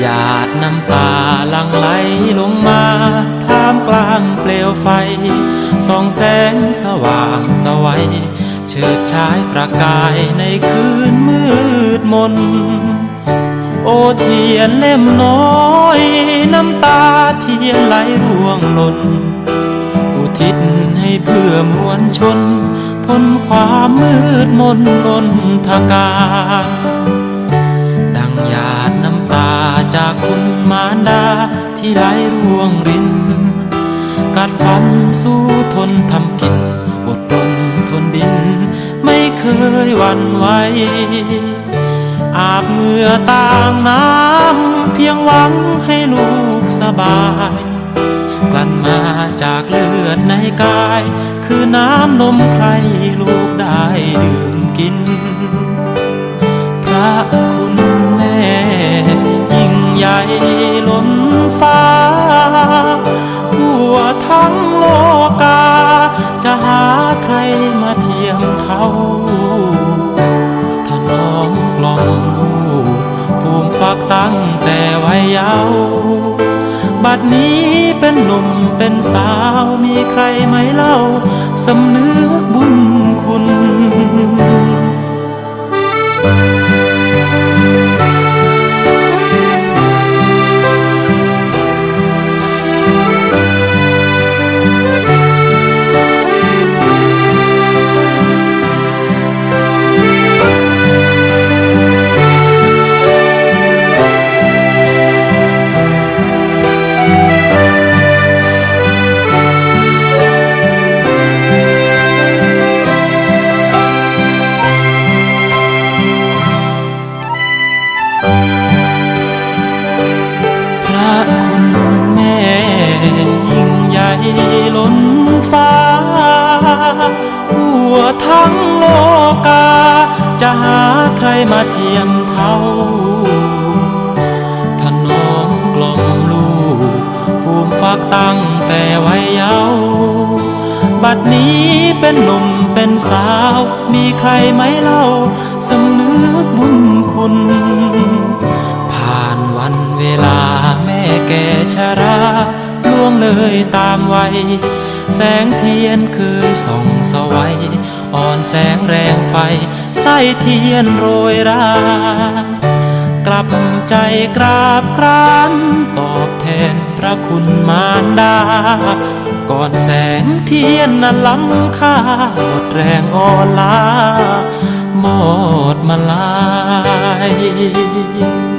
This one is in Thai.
หยาดน้ำตาลังไหลลงมาท่ามกลางเปลวไฟส่องแสงสว่างสวัยเฉิดฉายประกายในคืนมืดมน โอเทียนเล่มน้อย น้ำตาเทียนไหลร่วงหล่น อุทิศให้เพื่อมวลชนพ้นความมืดมนนนทการ จากคุณมารดาที่ไหลร่วงริน กัดฟันสู้ทนทำกินอดทนทนดิน ไม่เคยหวั่นไหวอาบเหงื่อต่างน้ำ เพียงหวังให้ลูกสบายกลั่นมาจากเลือดในกาย คือน้ำนมใครลูกได้ดื่มกิน เขาถนอมกล่อมลูกภูมิฟักตั้งแต่วัยเยาว์บัดนี้เป็นหนุ่มเป็นสาวมีใครไหมเล่าสำนึกบุ ใครมาเทียมเท่าถนอมกล่อมลูกภูมิฟักตั้งแต่วัยเยาว์บัดนี้เป็นหนุ่มเป็นสาว มีใครไหมเล่าสำนึกบุญคุณ ผ่านวันเวลาแม่แก่ชราล่วงเลยตามวัย แสงเทียนเคยส่องสวัย อ่อนแสงแรงไฟไส้เทียนโรยรากลับใจกราบครานตอบแทนพระคุณมารดา ก่อนแสงเทียนนั้นล้ำค่าหมดแรงอ่อนล้าหมดมาลาย